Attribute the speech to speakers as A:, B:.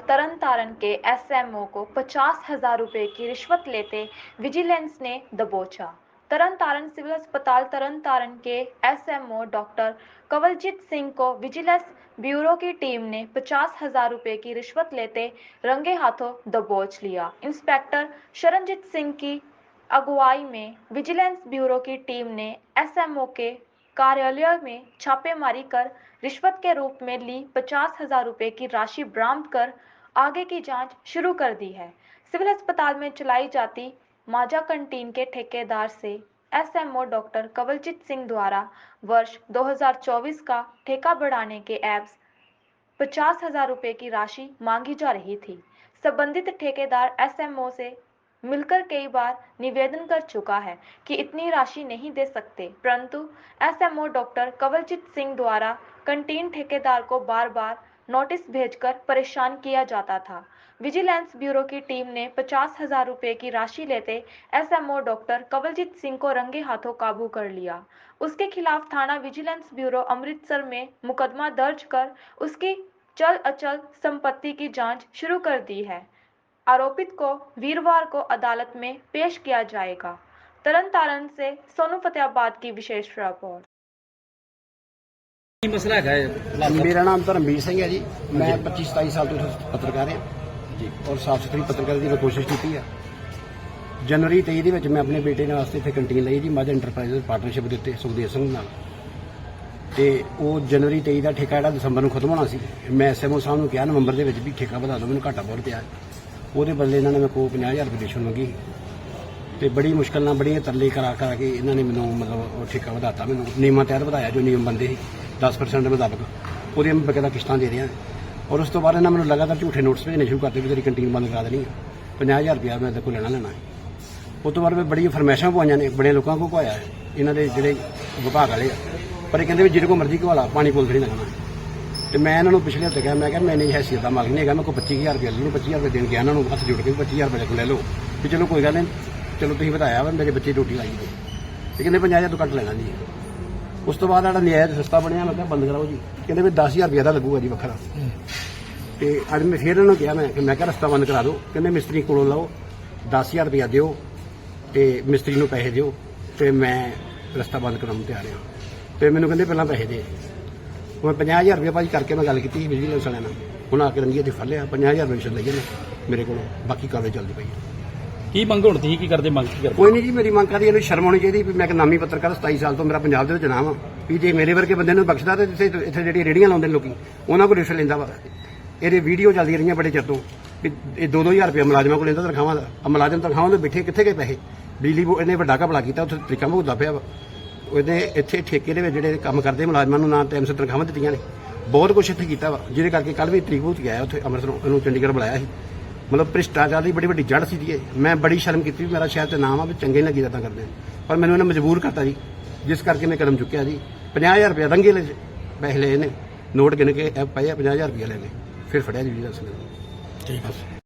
A: के एसएमओ को पचास हज़ार रुपए की रिश्वत लेते विजिलेंस ने दबोचा। तरन तारण सिविल अस्पताल तरन तारण के एसएमओ डॉक्टर कंवलजीत सिंह को विजिलेंस ब्यूरो की टीम ने पचास हज़ार रुपए की रिश्वत लेते रंगे हाथों दबोच लिया। इंस्पेक्टर शरणजीत सिंह की अगुवाई में विजिलेंस ब्यूरो की टीम ने एसएमओ के कार्यालय में छापेमारी कर रिश्वत के रूप में ली पचास हज़ार रुपए की राशि बरामद कर आगे की जाँच शुरू कर दी है। सिविल अस्पताल में चलाई जाती माजा कंटीन के ठेकेदार से एसएमओ डॉक्टर कंवलजीत सिंह द्वारा वर्ष 2024 का ठेका बढ़ाने के एप्स पचास हज़ार रुपए की राशि मांगी जा रही थी। संबंधित ठेकेदार एसएमओ से मिलकर कई बार निवेदन कर चुका है कि इतनी राशि नहीं दे सकते। परंतु एसएमओ डॉक्टर कंवलजीत सिंह द्वारा कंटीन ठेकेदार को बार बार नोटिस भेजकर परेशान किया जाता था। विजिलेंस ब्यूरो की टीम ने पचास हज़ार रुपए की राशि लेते एसएमओ डॉक्टर कवलजीत सिंह को रंगे हाथों काबू कर लिया। उसके खिलाफ थाना विजिलेंस ब्यूरो अमृतसर में मुकदमा दर्ज कर उसकी चल अचल संपत्ति की जाँच शुरू कर दी है। आरोपित को वीरवार को अदालत में पेश किया जाएगा तरन तारण से सोनू फतेहाबाद की विशेष रिपोर्ट
B: ਕੀ ਮਸਲਾ ਹੈਗਾ ਇਹ ਲਾਸਾ
C: ਮੇਰਾ ਨਾਮ ਧਰਮਵੀਰ ਸਿੰਘ ਹੈ ਜੀ ਮੈਂ 25 27 ਸਾਲ ਤੋਂ ਇੱਥੇ ਪੱਤਰਕਾਰ ਹਾਂ
B: ਜੀ
C: ਔਰ ਸਾਫ ਸੁਥਰੀ ਪੱਤਰਕਾਰੀ ਦੀ ਮੈਂ ਕੋਸ਼ਿਸ਼ ਕੀਤੀ ਹੈ ਜਨਵਰੀ 23 ਦੇ ਵਿੱਚ ਮੈਂ ਆਪਣੇ ਬੇਟੇ ਨਾਲ ਵਾਸਤੇ ਇੱਥੇ ਕੰਟੀਨ ਲਈ ਜੀ ਮਾਝਾ ਇੰਟਰਪ੍ਰਾਈਜ਼ ਪਾਰਟਨਰਸ਼ਿਪ ਦੇ ਉੱਤੇ ਸੁਖਦੇਵ ਸਿੰਘ ਨਾਲ ਤੇ ਉਹ ਜਨਵਰੀ 23 ਦਾ ਠੇਕਾ ਜਿਹੜਾ ਦਸੰਬਰ ਨੂੰ ਖਤਮ ਹੋਣਾ ਸੀ ਮੈਂ ਐਸਐਮਓ ਸਾਹਿਬ ਨੂੰ ਕਿਹਾ ਨਵੰਬਰ ਦੇ ਵਿੱਚ ਵੀ ਠੇਕਾ ਵਧਾ ਦਿਓ ਮੈਨੂੰ ਘਾਟਾ ਬਹੁਤ ਪਿਆ ਹੈ। ਉਹਦੇ ਬਦਲੇ ਇਹਨਾਂ ਨੇ ਮੇਰੇ ਕੋਲ 50000 ਰੁਪਏ ਰਿਸ਼ਵਤ ਮੰਗੀ। ਤੇ ਬੜੀ ਮੁਸ਼ਕਲ ਨਾਲ ਬੜੀਆਂ ਤਰਲੇ ਕਰਾ ਕਰਾ ਕੇ ਇਹਨਾਂ ਨੇ ਮੈਨੂੰ ਮਤਲਬ ਉਹ ਠੇਕਾ ਵਧਾਤਾ। ਮੈਨੂੰ ਨਿਯਮਾਂ ਤਹਿਤ ਵਧਾਇਆ ਜੋ ਨਿਯਮ ਬੰਦੇ ਸੀ। 10% ਦੇ ਮੁਤਾਬਕ। ਉਹਦੀਆਂ ਮੈਂ ਬਕਾਇਦਾ ਕਿਸ਼ਤਾਂ ਦੇ ਰਿਹਾ। ਔਰ ਉਸ ਤੋਂ ਬਾਅਦ ਇਹਨਾਂ ਮੈਨੂੰ ਲਗਾਤਾਰ ਝੂਠੇ ਨੋਟਿਸ ਭੇਜਣੇ ਸ਼ੁਰੂ ਕਰਤੇ ਵੀ ਤੇਰੀ ਕੰਟੀਨ ਬੰਦ ਕਰਾ ਦੇਣੀ ਹੈ 50000 ਰੁਪਇਆ ਮੈਂ ਇਹਦੇ ਕੋਲ ਲੈਣਾ ਲੈਣਾ। ਹੈ ਉਸ ਤੋਂ ਬਾਅਦ ਮੈਂ ਬੜੀਆਂ ਫਰਮੈਸ਼ਾਂ ਪਵਾਈਆਂ ਨੇ ਬੜੇ ਲੋਕਾਂ ਕੋਲ ਪਵਾਇਆ। ਇਹਨਾਂ ਦੇ ਜਿਹੜੇ ਵਿਭਾਗ ਵਾਲੇ ਆ। ਪਰ ਇਹ ਕਹਿੰਦੇ ਵੀ ਜਿਹੜੇ ਕੋ ਮਰਜ਼ੀ ਘਵਾਲਾ ਪਾਣੀ ਕੋਲ ਨਹੀਂ ਲੱਗਣਾ। ਤੇ ਮੈਂ ਇਹਨਾਂ ਨੂੰ ਪਿਛਲੇ ਹਫ਼ਤੇ ਕਿਹਾ ਮੈਂ ਕਿਹਾ ਮੈਂ ਨਹੀਂ ਹੈਸੀਅਤ ਦਾ ਮਾਲਕ ਨਹੀਂ ਹੈਗਾ ਮੈਂ ਕੋ 25000 ਰੁਪਏ ਲੈ ਲਓ 25000 ਰੁਪਏ ਦੇਣ ਗਿਆ ਇਹਨਾਂ ਨੂੰ ਹੱਥ ਜੋੜ ਕੇ ਵੀ 25000 ਰੁਪਏ ਕੋਲ ਲੈ ਲਓ। ਵੀ ਚਲੋ ਕੋਈ ਗੱਲ ਨਹੀਂ ਚਲੋ ਤੁਸੀਂ ਵਧਾਇਆ ਵਾ ਮੇਰੇ ਬੱਚੇ ਰੋਟੀ ਲਾਈ ਦੇ ਇਹ ਕਹਿੰਦੇ 50000 ਤੋਂ ਘੱਟ ਲੈਣਾ ਨਹੀਂ ਉਸ ਤੋਂ ਬਾਅਦ ਜਿਹੜਾ ਨਿਆਇ ਸਸਤਾ ਬਣਿਆ ਮੈਂ ਕਿਹਾ ਬੰਦ ਕਰਾਓ ਜੀ। ਕਹਿੰਦੇ ਵੀ 10000 ਰੁਪਏ ਦਾ ਲੱਗੂਗਾ ਜੀ ਵੱਖਰਾ। ਤੇ ਅੱਜ ਮੈਂ ਫੇਰ ਇਹਨਾਂ ਨੂੰ ਕਿਹਾ ਮੈਂ ਕਿ ਮੈਂ ਕਿਹਾ ਰਸਤਾ ਬੰਦ ਕਰਾ ਦਿਓ। ਕਹਿੰਦੇ ਮਿਸਤਰੀ ਕੋਲੋਂ ਲਓ 10000 ਰੁਪਇਆ ਦਿਓ ਤੇ ਮਿਸਤਰੀ ਨੂੰ ਪੈਸੇ ਦਿਓ ਤੇ ਮੈਂ ਰਸਤਾ ਬੰਦ ਕਰਾਉਣ ਨੂੰ ਤਿਆਰ ਹਾਂ। ਤੇ ਮੈਨੂੰ ਕਹਿੰਦੇ ਪਹਿਲਾਂ ਪੈਸੇ ਦੇ। ਮੈਂ 50000 ਰੁਪਏ ਭਾਜੀ ਕਰਕੇ ਮੈਂ ਗੱਲ ਕੀਤੀ ਵਿਜੀਲੈਂਸ ਵਾਲਿਆਂ ਨਾਲ। ਹੁਣ ਆ ਕੇ ਰੰਗੀਏ ਤੇ ਫੜ ਲਿਆ 50000 ਰੁਪਏ ਲਈ ਨੇ ਮੇਰੇ ਕੋਲੋਂ ਬਾਕੀ ਕਾਰਵਾਈ ਚੱਲਦੀ ਪਈ ਹੈ
B: ਕੀ ਮੰਗ ਹੁਣ ਤੁਸੀਂ ਕੀ ਕਰਦੇ ਮੰਗ ਕੀ ਕਰਦੇ?
C: ਕੋਈ ਨਹੀਂ ਜੀ ਮੇਰੀ ਮੰਗ ਕਰਦੀ ਇਹਨੂੰ ਸ਼ਰਮ ਆਉਣੀ ਚਾਹੀਦੀ ਵੀ ਮੈਂ ਇੱਕ ਨਾਮੀ ਪੱਤਰਕਾਰ 27 ਸਾਲ ਤੋਂ ਮੇਰਾ ਪੰਜਾਬ ਦੇ ਵਿੱਚ ਨਾਮ ਆ। ਵੀ ਜੇ ਮੇਰੇ ਵਰਗੇ ਬੰਦੇ ਨੂੰ ਬਖਸ਼ਦਾ ਤੇ ਇੱਥੇ ਇੱਥੇ ਜਿਹੜੀ ਰੇੜੀਆਂ ਲਾਉਂਦੇ ਨੇ ਲੋਕੀ ਉਹਨਾਂ ਕੋਲ ਰਿਸ਼ਵਤ ਲੈਂਦਾ ਵਾ। ਇਹਦੇ ਵੀਡੀਓ ਚੱਲਦੀਆਂ ਰਹੀਆਂ ਬੜੇ ਚਿਰ ਤੋਂ ਵੀ ਇਹ 2-2000 ਰੁਪਏ ਮੁਲਾਜ਼ਮਾਂ ਕੋਲ ਲੈਂਦਾ ਤਨਖਾਹਾਂ ਦਾ। ਆ ਮੁਲਾਜ਼ਮ ਤਨਖਾਹਾਂ ਦੇ ਬਿਠੇ ਕਿੱਥੇ ਗਏ ਪੈਸੇ? ਬਿਜਲੀ ਬੋ ਇਹਨੇ ਵੱਡਾ ਘਪਲਾ ਕੀਤਾ ਉੱਥੇ ਤਰੀਕਾ ਭੁਗਤਦਾ ਪਿਆ ਵਾ। ਉਹਦੇ ਇੱਥੇ ਠੇਕੇ ਦੇ ਵਿੱਚ ਜਿਹੜੇ ਕੰਮ ਕਰਦੇ ਮੁਲਾਜ਼ਮਾਂ ਨੂੰ ਨਾ ਟਾਈਮ ਸਿਰ ਤਨਖਾਹਾਂ ਦਿੱਤੀਆਂ ਨੇ। ਬਹੁਤ ਕੁਝ ਇੱਥੇ ਕੀਤਾ ਵਾ, ਜਿਹਦੇ ਕਰਕੇ ਕੱਲ ਵੀ ਤਰੀਕ ਭੁਗਤ ਗਿਆ ਉੱਥੇ ਅੰਮ੍ਰਿਤਸਰੋਂ ਉਹਨੂੰ ਚੰਡੀਗੜ੍ਹ ਬੁਲਾਇਆ ਸੀ। ਮਤਲਬ ਭ੍ਰਿਸ਼ਟਾਚਾਰ ਦੀ ਬੜੀ ਵੱਡੀ ਜੜ ਸੀ ਜੀ ਮੈਂ ਬੜੀ ਸ਼ਰਮ ਕੀਤੀ ਵੀ ਮੇਰਾ ਸ਼ਹਿਰ ਤੇ ਨਾਮ ਆ ਵੀ ਚੰਗੇ ਨਹੀਂ ਲੱਗੀਦਾ ਤਾਂ ਕਰਦੇ ਪਰ ਮੈਨੂੰ ਇਹਨੇ ਮਜਬੂਰ ਕਰਤਾ ਜੀ, ਜਿਸ ਕਰਕੇ ਮੈਂ ਕਦਮ ਚੁੱਕਿਆ ਜੀ। 50000 ਰੁਪਏ ਰੰਗੇ ਲੈ ਪੈਸੇ ਲਏ ਨੇ ਨੋਟ ਗਿਣ ਕੇ ਇਹ ਪਏ ਆ 50000 ਰੁਪਏ ਲੈਣੇ ਫਿਰ ਫੜਿਆ ਜੀ ਜੀ ਦੱਸ
B: ਠੀਕ ਹੈ।